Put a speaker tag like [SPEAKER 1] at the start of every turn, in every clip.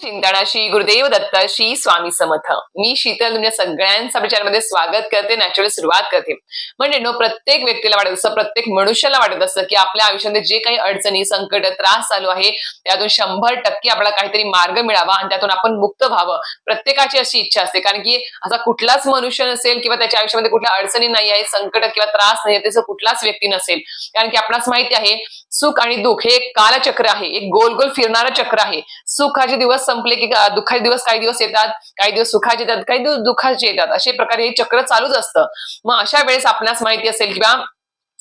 [SPEAKER 1] चिंताना श्री गुरुदेव दत्त श्री स्वामी समर्थ. मी शीतल तुमच्या सगळ्यांचा विचारमध्ये स्वागत करते नॅचरली सुरुवात करते. म्हणजे नो प्रत्येक व्यक्तीला वाटत असतं प्रत्येक मनुष्याला वाटत असतं की आपल्या आयुष्यामध्ये जे काही अडचणी संकट त्रास चालू आहे त्यातून शंभर टक्के आपल्याला काहीतरी मार्ग मिळावा आणि त्यातून आपण मुक्त व्हावं. प्रत्येकाची अशी इच्छा असते कारण की असा कुठलाच मनुष्य नसेल किंवा त्याच्या आयुष्यामध्ये कुठल्या अडचणी नाही आहे संकट किंवा त्रास नाही आहे त्याचं कुठलाच व्यक्ती नसेल. कारण की आपणास माहिती आहे सुख आणि दुःख हे एक कालचक्र आहे एक गोल गोल फिरणारं चक्र आहे. सुखाचे दिवस संपले की दुःखाचे दिवस काही दिवस येतात काही दिवस सुखाचे येतात काही दिवस दुःखाचे येतात. अशा प्रकारे हे चक्र चालूच असतं. मग अशा वेळेस आपल्यास माहिती असेल किंवा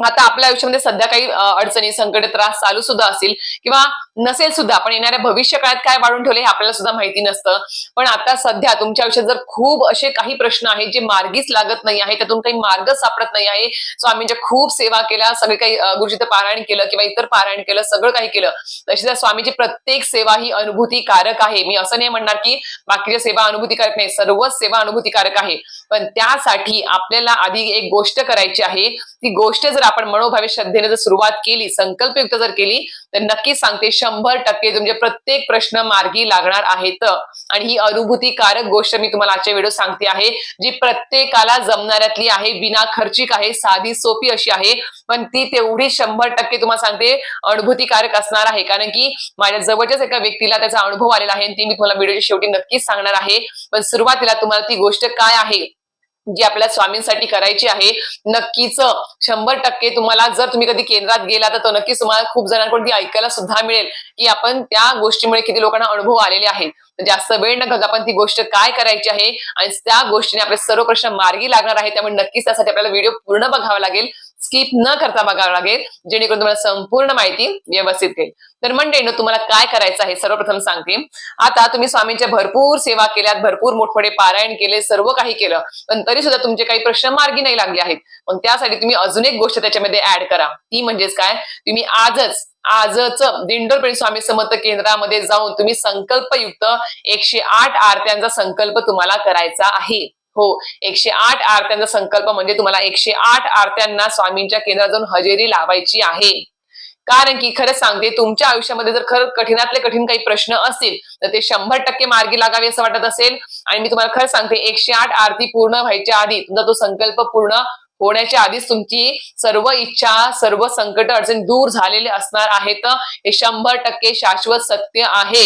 [SPEAKER 1] आता आपल्या आयुष्यामध्ये सध्या काही अडचणी संकट त्रास चालू सुद्धा असतील किंवा नसेल सुद्धा पण येणाऱ्या भविष्य काळात काय वाढून ठेवले हे आपल्याला सुद्धा माहिती नसतं. पण आता सध्या तुमच्या आयुष्यात जर खूप असे काही प्रश्न आहेत जे मार्गीच लागत नाही आहे त्यातून काही मार्ग सापडत नाही आहे स्वामींच्या खूप सेवा केल्या सगळे काही गुरुजीचं पारायण केलं किंवा इतर पारायण केलं सगळं काही केलं तशी त्या स्वामीची प्रत्येक सेवा ही अनुभूतीकारक आहे. मी असं नाही म्हणणार की बाकीच्या सेवा अनुभूतीकारक नाही सर्वच सेवा अनुभूतीकारक आहे. पण त्यासाठी आपल्याला आधी एक गोष्ट करायची आहे. ती गोष्ट जर आपण मनोभावी श्रद्धेने जर सुरुवात केली संकल्पयुक्त जर केली तर नक्कीच सांगते शंभर टक्के तुमचे प्रत्येक प्रश्न मार्गी लागणार आहेत. आणि ही अनुभूतीकारक गोष्ट मी तुम्हाला आजच्या व्हिडिओ सांगते आहे जी प्रत्येकाला जमणाऱ्यातली आहे बिना खर्चिक आहे साधी सोपी अशी आहे पण ती तेवढी शंभर टक्के तुम्हाला सांगते अनुभूतीकारक असणार आहे. कारण की माझ्या जवळच्याच एका व्यक्तीला त्याचा अनुभव आलेला आहे ती मी तुम्हाला व्हिडिओच्या शेवटी नक्कीच सांगणार आहे. पण सुरुवातीला तुम्हाला ती गोष्ट काय आहे जी आपल्या स्वामींसाठी करायची आहे नक्कीच शंभर टक्के तुम्हाला जर तुम्ही कधी केंद्रात गेला तर तो नक्कीच तुम्हाला खूप जणांकडून ती ऐकायला सुद्धा मिळेल की आपण त्या गोष्टीमुळे किती लोकांना अनुभव आलेले आहेत. जास्त वेळ न घालता आपण ती गोष्ट काय करायची आहे? आणि त्या गोष्टीने आपले सर्व प्रश्न मार्गी लागणार आहे त्यामुळे नक्कीच त्यासाठी आपल्याला व्हिडिओ पूर्ण बघावा लागेल. स्किप न करता बघावं लागेल जेणेकरून तुम्हाला संपूर्ण माहिती व्यवस्थित येईल. तर म्हणजे तुम्हाला काय करायचं आहे सर्वप्रथम सांगते. आता तुम्ही स्वामींच्या भरपूर सेवा केल्यात भरपूर मोठमोठे पारायण केले सर्व काही केलं पण तरी सुद्धा तुमचे काही प्रश्न मार्गी नाही लागले आहेत. मग त्यासाठी तुम्ही अजून एक गोष्ट त्याच्यामध्ये ऍड करा. ती म्हणजेच काय? तुम्ही आजच आजच दिंडोरपणी स्वामी समर्थ केंद्रामध्ये जाऊन तुम्ही संकल्पयुक्त एकशे आठ आरत्यांचा संकल्प तुम्हाला करायचा आहे. हो एकशे आठ आरत्यांचा संकल्प म्हणजे तुम्हाला एकशे आठ आरत्यांना स्वामींच्या केंद्रात जाऊन हजेरी लावायची आहे. कारण की खरंच सांगते तुमच्या आयुष्यामध्ये जर खरं कठीणातले कठीण काही प्रश्न असतील तर ते शंभर टक्के मार्गी लागावे असं वाटत असेल. आणि मी तुम्हाला खरं सांगते एकशे आठ आरती पूर्ण व्हायच्या आधी तुमचा तो संकल्प पूर्ण होण्याच्या आधीच तुमची सर्व इच्छा सर्व संकट अडचणी दूर झालेले असणार आहेत. हे शंभर टक्के शाश्वत सत्य आहे.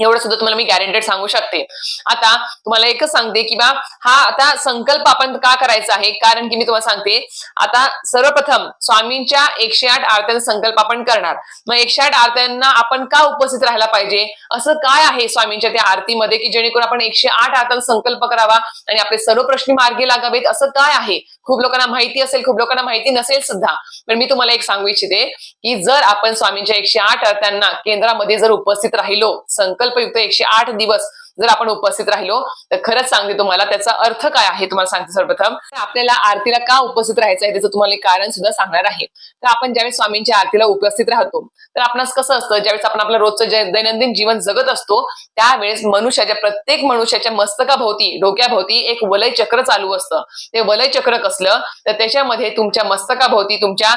[SPEAKER 1] एवढं सुद्धा तुम्हाला मी गॅरंटेड सांगू शकते. आता तुम्हाला एकच सांगते की बा हा आता संकल्प आपण का करायचा आहे? कारण की मी तुम्हाला सांगते आता सर्वप्रथम स्वामींच्या एकशे आठ आरत्यांचा संकल्प आपण करणार. मग एकशे आठ आरत्यांना आपण का उपस्थित राहायला पाहिजे? असं काय आहे स्वामींच्या त्या आरतीमध्ये की जेणेकरून आपण एकशे आठ आरत्यांचा संकल्प करावा आणि आपले सर्व प्रश्न मार्गी लागावेत? असं काय आहे? खूप लोकांना माहिती असेल खूप लोकांना माहिती नसेल सुद्धा. पण मी तुम्हाला एक सांगू इच्छिते की जर आपण स्वामींच्या एकशे आठ आरत्यांना केंद्रामध्ये जर उपस्थित राहिलो संकल्प प्रकल्पयुक्त एकशे आठ दिवस जर आपण उपस्थित राहिलो तर खरंच सांगते तुम्हाला त्याचा अर्थ काय आहे तुम्हाला सांगते सर्वप्रथम. आपल्याला आरतीला का उपस्थित राहायचं आहे त्याचं तुम्हाला कारण सुद्धा सांगणार आहे. तर आपण ज्यावेळेस स्वामींच्या आरतीला उपस्थित राहतो तर आपणास कसं असतं ज्यावेळेस आपण आपलं रोजचं दैनंदिन जीवन जगत असतो त्यावेळेस मनुष्याच्या प्रत्येक मनुष्याच्या मस्तकाभोवती डोक्याभोवती एक वलय चक्र चालू असतं. ते वलय चक्र कसलं तर त्याच्यामध्ये तुमच्या मस्तकाभोवती तुमच्या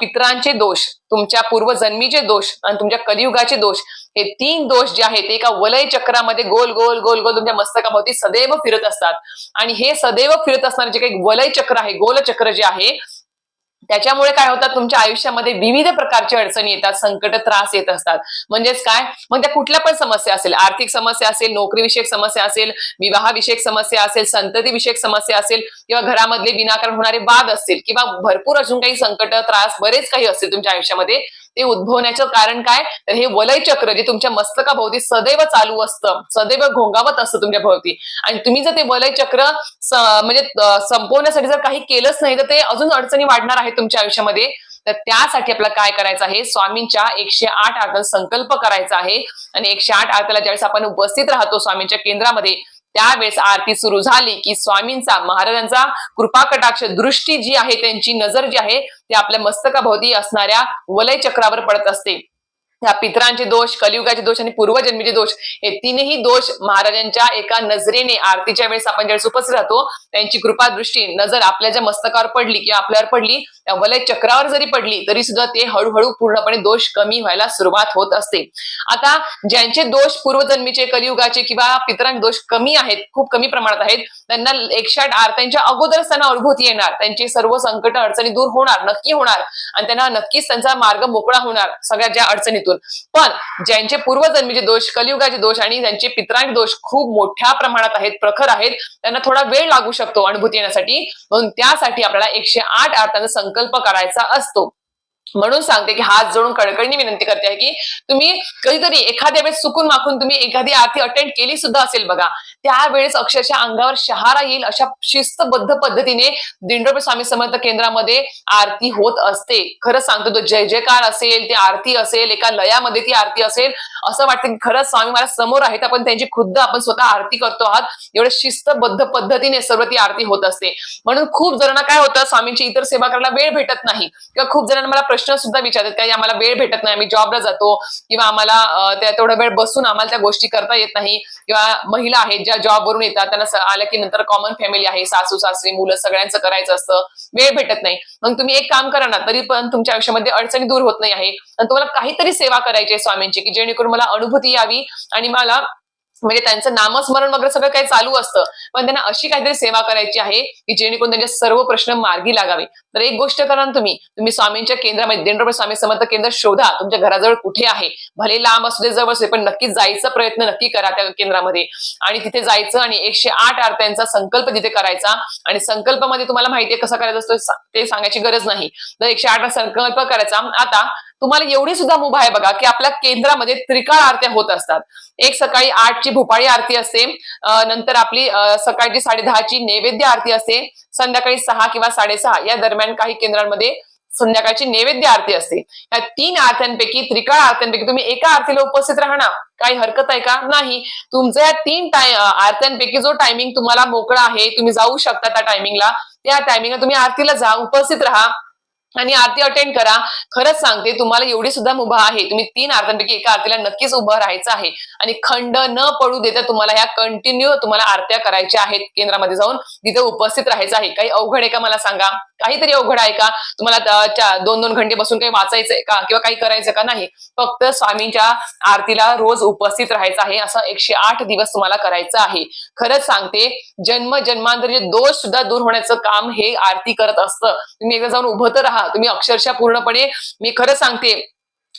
[SPEAKER 1] पित्रांचे पितरांचे दोष तुमच्या पूर्वजन्मीचे दोष आणि तुमच्या कलियुगाचे दोष हे तीन दोष जे आहेत ते एका वलय चक्रामध्ये गोल गोल गोल गोल तुमच्या मस्तकाभोवती सदैव फिरत असतात. आणि हे सदैव फिरत असणारे जे काही वलय चक्र आहे गोल चक्र जे आहे त्याच्यामुळे काय होतात तुमच्या आयुष्यामध्ये विविध प्रकारच्या अडचणी येतात संकट त्रास येत असतात. म्हणजेच काय? मग त्या कुठल्या पण समस्या असेल आर्थिक समस्या असेल नोकरीविषयक समस्या असेल विवाहाविषयक समस्या असेल संतती विषयक समस्या असेल किंवा घरामधले विनाकारण होणारे वाद असतील किंवा भरपूर अजून काही संकट त्रास बरेच काही असतील तुमच्या आयुष्यामध्ये ते उद्भवण्याचं कारण काय? तर हे वलय चक्र जे तुमच्या मस्तकाभोवती सदैव चालू असतं सदैव घोंगावत असतं तुमच्या भोवती. आणि तुम्ही जर ते वलय चक्र म्हणजे संपवण्यासाठी जर काही केलंच नाही तर ते अजून अडचणी वाढणार आहे तुमच्या आयुष्यामध्ये. तर त्यासाठी आपल्याला काय करायचं आहे? स्वामींच्या एकशे आठ आरत्यांचा संकल्प करायचा आहे. आणि एकशे आठ आरत्याला ज्यावेळेस आपण उपस्थित राहतो स्वामींच्या केंद्रामध्ये त्यावेळेस आरती सुरू झाली की स्वामींचा महाराजांचा कृपा कटाक्ष दृष्टी जी आहे त्यांची नजर जी आहे ती आपल्या मस्तकाभोवती असणाऱ्या वलय चक्रावर पडत असते. ह्या पितरांचे दोष कलियुगाचे दोष आणि पूर्वजन्मीचे दोष हे तीनही दोष महाराजांच्या एका नजरेने आरतीच्या वेळेस आपण ज्यावेळेस उपस्थित राहतो त्यांची कृपा दृष्टी नजर आपल्या ज्या मस्तकावर पडली किंवा आपल्यावर पडली त्या वलय चक्रावर जरी पडली तरी सुद्धा ते हळूहळू पूर्णपणे दोष कमी व्हायला सुरुवात होत असते. आता ज्यांचे दोष पूर्वजन्मीचे कलियुगाचे किंवा पितरांचे दोष कमी आहेत खूप कमी प्रमाणात आहेत त्यांना एकशे आठ आरत्यांच्या अगोदरच त्यांना अनुभूती येणार त्यांची सर्व संकट अडचणी दूर होणार नक्की होणार आणि त्यांना नक्कीच त्यांचा मार्ग मोकळा होणार सगळ्या ज्या अडचणीतून. पण ज्यांचे पूर्वजन्मीचे दोष कलियुगाचे दोष आणि ज्यांचे पितरांचे दोष खूप मोठ्या प्रमाणात आहेत प्रखर आहेत त्यांना थोडा वेळ लागू शकतो अनुभूती येण्यासाठी. म्हणून त्यासाठी आपल्याला एकशे आठ अर्थांचा संकल्प करायचा असतो. म्हणून सांगते की हात जोडून कडकडीने विनंती करते आहे की तुम्ही कधीतरी एखाद्या वेळेस चुकून माखून तुम्ही एखादी आरती अटेंड केली सुद्धा असेल बघा. त्यावेळेस अक्षरशः अंगावर शहारा येईल अशा शिस्तबद्ध पद्धतीने दिंडोबे स्वामी समर्थ केंद्रामध्ये आरती होत असते. खरं सांगतो तो जय जयकार असेल ती आरती असेल एका लयामध्ये ती आरती असेल असं वाटतं की खरंच स्वामी मला समोर आहेत आपण त्यांची खुद्द आपण स्वतः आरती करतो आहात. एवढ्या शिस्तबद्ध पद्धतीने सर्व ती आरती होत असते. म्हणून खूप जणांना काय होतं स्वामींची इतर सेवा करायला वेळ भेटत नाही. किंवा खूप जणांना मला प्रश्न सुद्धा विचारतात काही आम्हाला वेळ भेटत नाही आम्ही जॉबला जातो किंवा आम्हाला त्या तेवढा वेळ बसून आम्हाला त्या गोष्टी करता येत नाही किंवा महिला आहेत ज्या जॉबवरून येतात त्यांना आल्या की नंतर कॉमन फॅमिली आहे सासू सासरी मुलं सगळ्यांचं करायचं असतं वेळ भेटत नाही. मग तुम्ही एक काम करा ना तरी पण तुमच्या आयुष्यामध्ये अडचणी दूर होत नाही आहे. आणि तुम्हाला काहीतरी सेवा करायची आहे स्वामींची की जेणेकरून मला अनुभूती यावी आणि मला म्हणजे त्यांचं नामस्मरण वगैरे सगळं काही चालू असतं. पण त्यांना अशी काहीतरी सेवा करायची आहे की जेणेकरून त्यांचे सर्व प्रश्न मार्गी लागावे. तर एक गोष्ट करा ना तुम्ही. तुम्ही स्वामींच्या केंद्रामध्ये देंद्रप्रभू स्वामी समर्थ केंद्र शोधा. तुमच्या घराजवळ कुठे आहे? भले लांब असू दे जवळ असू दे पण नक्कीच जायचा प्रयत्न नक्की करा त्या केंद्रामध्ये. आणि तिथे जायचं आणि एकशे आठ आरत्यांचा संकल्प तिथे करायचा. आणि संकल्पामध्ये तुम्हाला माहितीये कसा करायचा असतो ते सांगायची गरज नाही. तर एकशे आठ संकल्प करायचा. आता तुम्हाला एवढी सुद्धा मुभा आहे बघा की आपल्या केंद्रामध्ये त्रिकाळ आरत्या होत असतात. एक सकाळी आठची भोपाळी आरती असते नंतर आपली सकाळची साडे दहाची नैवेद्य आरती असते संध्याकाळी सहा किंवा साडेसहा या दरम्यान काही केंद्रांमध्ये संध्याकाळची नैवेद्य आरती असते. या तीन आरत्यांपैकी त्रिकाळ आरत्यांपैकी तुम्ही एका आरतीला उपस्थित राहणार. काही हरकत आहे का? नाही. तुमच्या या तीन टाय आरत्यांपैकी जो टायमिंग तुम्हाला मोकळा आहे तुम्ही जाऊ शकता त्या टायमिंगला त्या टायमिंगला तुम्ही आरतीला जा उपस्थित राहा. आणि आरती अटेंड करा. खरंच सांगते तुम्हाला एवढी सुद्धा मुभा आहे. तुम्ही तीन आरत्यांपैकी एका आरतीला नक्कीच उभं राहायचं आहे. आणि खंड न पडू देता तुम्हाला ह्या कंटिन्यू तुम्हाला आरत्या करायच्या आहेत केंद्रामध्ये जाऊन. तिथे उपस्थित राहायचं आहे. काही अवघड आहे का मला सांगा? काहीतरी अवघड आहे का? तुम्हाला त- दोन दोन घंटे बसून काही वाचायचंय का? किंवा काही करायचं का? नाही. फक्त स्वामींच्या आरतीला रोज उपस्थित राहायचं आहे. असं एकशे आठ दिवस तुम्हाला करायचं आहे. खरंच सांगते जन्म जन्मांतरीचे दोष सुद्धा दूर होण्याचं काम हे आरती करत असतं. तुम्ही एकदा जाऊन उभं तर राहा. तुम्ही अक्षरशः पूर्णपणे मी खरं सांगते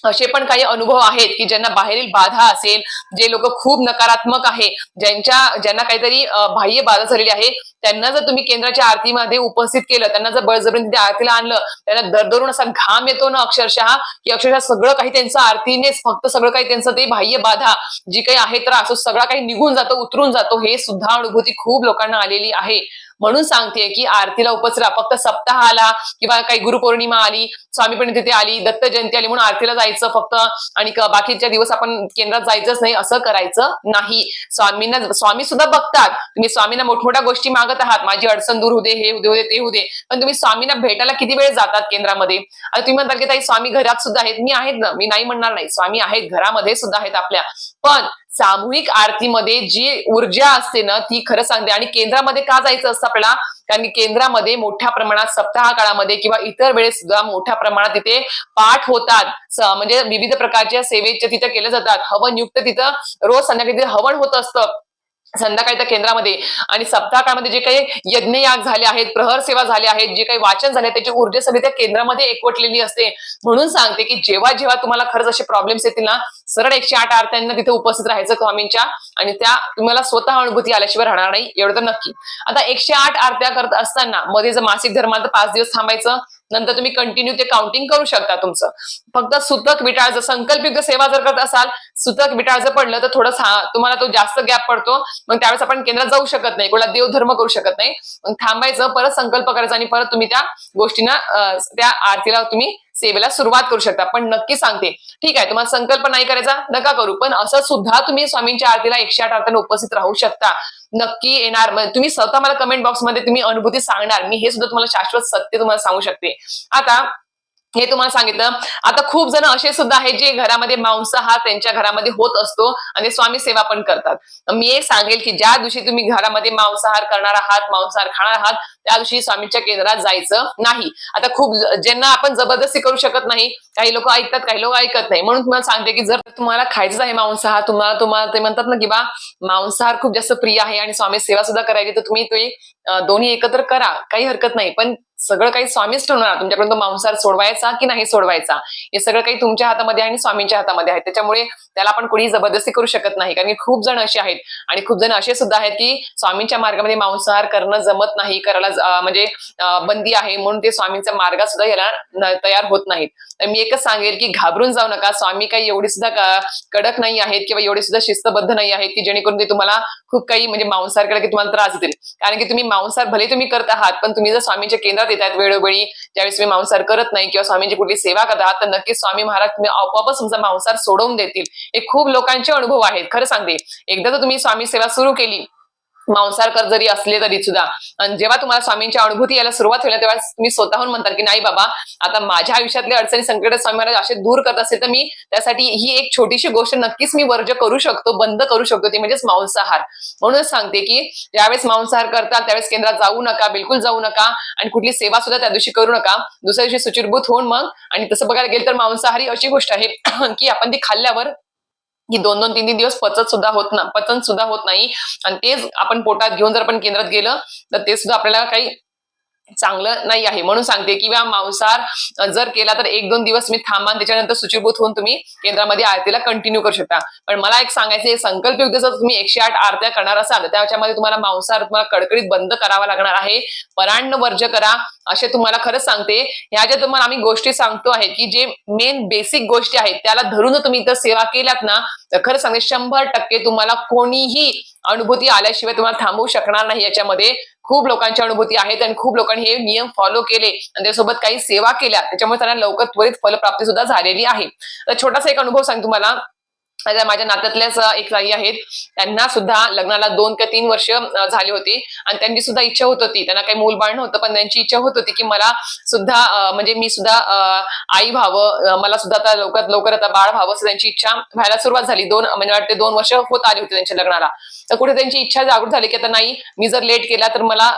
[SPEAKER 1] असे पण काही अनुभव आहेत की ज्यांना बाहेरील बाधा असेल जे लोक खूप नकारात्मक आहे ज्यांच्या ज्यांना काहीतरी बाह्य बाधा झालेली आहे त्यांना जर तुम्ही केंद्राच्या आरतीमध्ये उपस्थित केलं त्यांना जर बळजबरीने त्या आरतीला आणलं त्यांना दरदरून असा घाम येतो ना अक्षरशः की अक्षरशः सगळं काही त्यांचं आरतीनेच फक्त सगळं काही त्यांचं ते बाह्य बाधा जी काही आहे त्रास असं सगळा काही निघून जातो उतरून जातो हे सुद्धा अनुभूती खूप लोकांना आलेली आहे. म्हणून सांगते की आरतीला उपसरा फक्त सप्ताह आला किंवा काही गुरुपौर्णिमा आली स्वामी पण तिथे आली दत्त जयंती आली म्हणून आरतीला जायचं फक्त आणि बाकीच्या दिवस आपण केंद्रात जायचंच नाही असं करायचं नाही. स्वामींना स्वामी सुद्धा बघतात. तुम्ही स्वामींना मोठमोठ्या गोष्टी मागत आहात. माझी अडचण दूर होते दे हे होऊ होते ते होते दे. पण तुम्ही स्वामींना भेटायला किती वेळ जातात केंद्रामध्ये? आणि तुम्ही म्हणताल की ताई स्वामी घरात सुद्धा आहेत. मी आहेत ना? मी नाही म्हणणार नाही. स्वामी आहेत घरामध्ये सुद्धा आहेत आपल्या. पण सामूहिक आरतीमध्ये जी ऊर्जा असते ना ती खरं सांगते. आणि केंद्रामध्ये का जायचं असतं आपल्याला? कारण की केंद्रामध्ये मोठ्या प्रमाणात सप्ताह काळामध्ये किंवा इतर वेळेस सुद्धा मोठ्या प्रमाणात तिथे पाठ होतात. म्हणजे विविध प्रकारच्या सेवेचे तिथे केल्या जातात. हवन युक्त तिथं रोज संध्याकाळी तिथे हवन होत असतं. संध्याकाळी त्या केंद्रामध्ये आणि सप्ताह काळामध्ये जे काही यज्ञयाग झाले आहेत प्रहर सेवा झाले आहेत जे काही वाचन झाले त्याची ऊर्जा सगळी त्या केंद्रामध्ये एकवटलेली असते. म्हणून सांगते की जेव्हा जेव्हा तुम्हाला खरंच असे प्रॉब्लेम्स येतील ना सरळ एकशे आठ आरत्यांना तिथे उपस्थित राहायचं स्वामींच्या आणि त्या तुम्हाला स्वतः अनुभूती आल्याशिवाय राहणार नाही एवढं तर नक्की. आता एकशे आठ आरत्या करत असताना मध्ये जर मासिक धर्मात पाच दिवस थांबायचं नंतर तुम्ही कंटिन्यू ते काउंटिंग करू शकता तुमचं. फक्त सुतक विटाळचं जर संकल्पित सेवा जर करत असाल सुतक विटाळचं पडलं तर थोडं तुम्हाला तो जास्त गॅप पडतो. मग त्यावेळेस आपण केंद्रात जाऊ शकत नाही कोणाला देवधर्म करू शकत नाही. मग थांबायचं परत संकल्प करायचा आणि परत तुम्ही त्या गोष्टींना त्या आरतीला तुम्ही सेवेला सुरुवात करू शकता. पण नक्की सांगते. ठीक आहे तुम्हाला संकल्प नाही करायचा नका करू. पण असं सुद्धा तुम्ही स्वामींच्या आरतीला एकशे आठ आरत्याने उपस्थित राहू शकता. नक्की येणार म्हणजे तुम्ही स्वतः मला कमेंट बॉक्समध्ये तुम्ही अनुभूती सांगणार. मी हे सुद्धा तुम्हाला शाश्वत सत्य तुम्हाला सांगू शकते. आता हे तुम्हाला सांगितलं. आता खूप जण असे सुद्धा आहेत जे घरामध्ये मांसाहार त्यांच्या घरामध्ये होत असतो आणि स्वामी सेवा पण करतात. मी एक सांगेल की ज्या दिवशी तुम्ही घरामध्ये मांसाहार करणार आहात मांसाहार खाणार आहात त्या दिवशी स्वामींच्या केंद्रात जायचं नाही. आता खूप ज्यांना आपण जबरदस्ती करू शकत नाही काही लोक ऐकतात काही लोक ऐकत नाही. म्हणून तुम्हाला सांगते की जर तुम्हाला खायचं आहे मांसाहार तुम्हाला तुम्हाला ते म्हणतात ना की बा मांसाहार खूप जास्त प्रिय आहे आणि स्वामी सेवा सुद्धा करायची तर तुम्ही ते दोन्ही एकत्र करा. काही हरकत नाही. पण सगळं काही स्वामीच ठरवणार. तुमच्याकडून तो मांसाहार सोडवायचा की नाही सोडवायचा? हे सगळं काही तुमच्या हातामध्ये आणि स्वामींच्या हातामध्ये आहे. त्याच्यामुळे त्याला आपण कोणी जबरदस्ती करू शकत नाही. कारण की खूप जण असे आहेत आणि खूप जण असे सुद्धा आहेत की स्वामींच्या मार्गामध्ये मांसाहार करणं जमत नाही करायला म्हणजे बंदी आहे म्हणून ते स्वामींचा मार्ग सुद्धा याला तयार होत नाहीत. तर मी एकच सांगेल की घाबरून जाऊ नका. स्वामी काही एवढी सुद्धा कडक नाही आहेत किंवा एवढे सुद्धा शिस्तबद्ध नाही आहेत की जेणेकरून ते तुम्हाला खूप काही म्हणजे मांसाहार केला की तुम्हाला त्रास देतील. कारण की तुम्ही मांसाहार भले तुम्ही करत आहात पण तुम्ही जर स्वामींच्या केंद्रात येत आहेत वेळोवेळी ज्यावेळेस तुम्ही मांसाहार करत नाही किंवा स्वामींची कुठली सेवा करत आहात तर नक्कीच स्वामी महाराज तुम्ही आपोआपच तुमचा मांसाहार सोडवून देतील. हे खूप लोकांचे अनुभव आहेत. खरं सांगते. एकदा जर तुम्ही स्वामी सेवा सुरू केली. मांसाहार जरी असले तरी सुद्धा. आणि जेव्हा तुम्हाला स्वामींची अनुभूती यायला सुरुवात होईल तेव्हा तुम्ही स्वतःहून म्हणतात की नाही बाबा आता माझ्या आयुष्यातले अडचणी संकट स्वामी महाराज असे दूर करत असेल तर मी त्यासाठी ही एक छोटीशी गोष्ट नक्कीच मी वर्ज करू शकतो बंद करू शकतो ती म्हणजेच मांसाहार. म्हणूनच सांगते की ज्यावेळेस मांसाहार करतात त्यावेळेस केंद्रात जाऊ नका बिलकुल जाऊ नका आणि कुठली सेवा सुद्धा त्या दिवशी करू नका. दुसऱ्या दिवशी सुचिरभूत होऊन मग आणि तसं बघायला गेलं तर मांसाहारी अशी गोष्ट आहे की आपण ती खाल्ल्यावर की दोन दोन तीन तीन दिवस पचत सुद्धा होत ना पचन सुद्धा होत नाही. आणि तेच आपण पोटात घेऊन जर आपण केंद्रात गेलं तर ते सुद्धा आपल्याला काही चांगलं नाही आहे. म्हणून सांगते किंवा मांसाहार जर केला तर एक दोन दिवस मी थांबा त्याच्यानंतर सुचिरभूत होऊन तुम्ही केंद्रामध्ये आरतीला कंटिन्यू करू शकता. पण मला एक सांगायचं संकल्प युद्ध जर तुम्ही एकशे आठ आरत्या करणार असाल तर त्याच्यामध्ये तुम्हाला मांसाहार तुम्हाला कडकडीत बंद करावा लागणार आहे. परान्न वर्ज करा असे तुम्हाला खरंच सांगते. ह्या ज्या तुम्हाला आम्ही गोष्टी सांगतो आहे की जे मेन बेसिक गोष्टी आहेत त्याला धरून तुम्ही इथं सेवा केल्यात ना तर खरं सांगते शंभर टक्के तुम्हाला कोणीही अनुभूती आल्याशिवाय तुम्हाला थांबवू शकणार नाही याच्यामध्ये. खूप लोकांची अनुभूती आहेत आणि खूप लोकांनी हे नियम फॉलो केले. आणि त्यासोबत काही सेवा केल्या. त्याच्यामुळे त्यांना लवकर त्वरित फलप्राप्ती सुद्धा झालेली आहे. तर छोटासा एक अनुभव सांग तुम्हाला. माझ्या नात्यातल्याच एक ताई आहेत. त्यांना सुद्धा लग्नाला दोन किंवा तीन वर्ष झाली होती. आणि त्यांची सुद्धा इच्छा होत होती. त्यांना काही मूल बाळ नव्हतं पण त्यांची इच्छा होत होती की मला सुद्धा म्हणजे मी सुद्धा अं, आई व्हावं. मला सुद्धा आता लवकरात लवकर आता बाळ व्हावं असं त्यांची इच्छा व्हायला सुरुवात झाली. दोन म्हणजे वाटते दोन वर्ष होत आली होती त्यांच्या लग्नाला. तर कुठे त्यांची इच्छा जागृत झाली की आता नाही मी जर लेट केला तर मला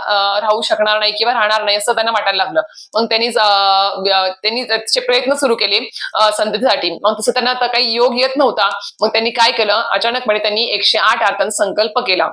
[SPEAKER 1] राहू शकणार नाही किंवा राहणार नाही असं त्यांना वाटायला लागलं. मग त्यांनी त्यांनी त्याचे प्रयत्न सुरू केले संततीसाठी. मग तसं त्यांना आता काही योग येत नव्हता. मग त्यांनी काय केलं? अचानकपणे म्हणजे त्यांनी एकशे आठ अर्थांचा संकल्प केला.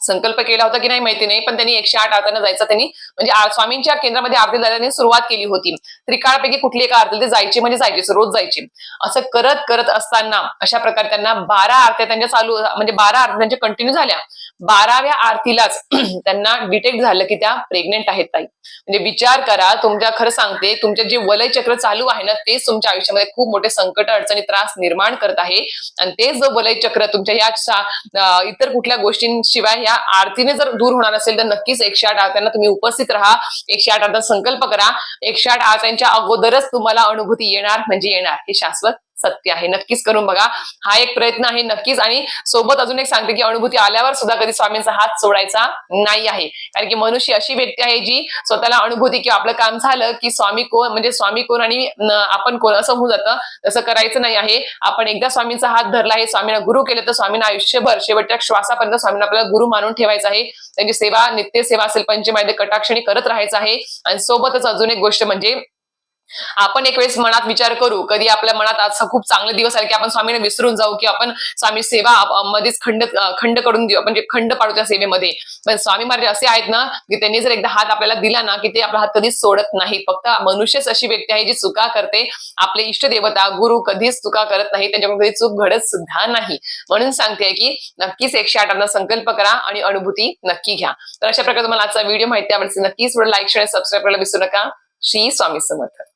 [SPEAKER 1] संकल्प केला होता की नाही माहिती नाही पण त्यांनी एकशे आठ आरत्यानं जायचं. त्यांनी म्हणजे स्वामींच्या केंद्रामध्ये आरती जायला सुरुवात केली होती. त्रिकाळपैकी कुठली एका आरती ते जायची म्हणजे जायचे रोज जायचे. असं करत करत असताना अशा प्रकारे त्यांना बारा आरत्या त्यांच्या चालू म्हणजे बारा आरत्या त्यांच्या कंटिन्यू झाल्या. बाराव्या आरतीलाच त्यांना डिटेक्ट झालं की त्या प्रेग्नेंट आहेत ताई. म्हणजे विचार करा तुमच्या खरं सांगते तुमचे जे वलय चक्र चालू आहे ना तेच तुमच्या आयुष्यामध्ये खूप मोठे संकट अडचणी त्रास निर्माण करत आहे. आणि तेच जो वलय चक्र तुमच्या या इतर कुठल्या गोष्टींशिवाय या आरतीने जर दूर होणार असेल तर नक्कीच एकशे आठ आरत्यांना तुम्ही उपस्थित राहा एकशे आठ आरत्या संकल्प करा. एकशे आठ आरत्यांच्या अगोदरच तुम्हाला अनुभूती येणार म्हणजे येणार हे शाश्वत सत्य आहे. नक्कीच करून बघा. हा एक प्रयत्न आहे नक्कीच. आणि सोबत अजून एक सांगते की अनुभूती आल्यावर सुद्धा कधी स्वामींचा हात सोडायचा नाही आहे. कारण की मनुष्य अशी व्यक्ती आहे जी स्वतःला अनुभूती किंवा आपलं काम झालं की स्वामी कोण म्हणजे स्वामी कोण आणि आपण कोण असं होऊन जातं. तसं करायचं नाही आहे. आपण एकदा स्वामींचा हात धरला आहे स्वामींना गुरु केलं तर स्वामींना आयुष्यभर शेवटच्या श्वासापर्यंत स्वामींना आपल्याला गुरु मानून ठेवायचं आहे. त्यांची सेवा नित्य सेवा असेल पंचमायदे कटाक्षणी करत राहायचं आहे. आणि सोबतच अजून एक गोष्ट म्हणजे आपण एक वेळेस मनात विचार करू कधी आपल्या मनात आज खूप चांगले दिवस आले की आपण स्वामीने विसरून जाऊ की आपण स्वामी सेवा मध्येच खंड खंड करून देऊ म्हणजे खंड पाडू त्या सेवेमध्ये. पण स्वामी महाराज असे आहेत ना की त्यांनी जर एकदा हात आपल्याला दिला ना की ते आपला हात कधीच सोडत नाही फक्त मनुष्यच अशी व्यक्ती आहे जी चुका करते. आपले इष्ट देवता गुरु कधीच चुका करत नाही त्यांच्याकडून कधी चूक घडत सुद्धा नाही. म्हणून सांगते की नक्कीच एकशे आठांना संकल्प करा आणि अनुभूती नक्की घ्या. तर अशा प्रकारे तुम्हाला आजचा व्हिडिओ माहिती आवडते नक्कीच लाईक शेअर सबस्क्राईब करायला विसरू नका. श्री स्वामी समर्थ.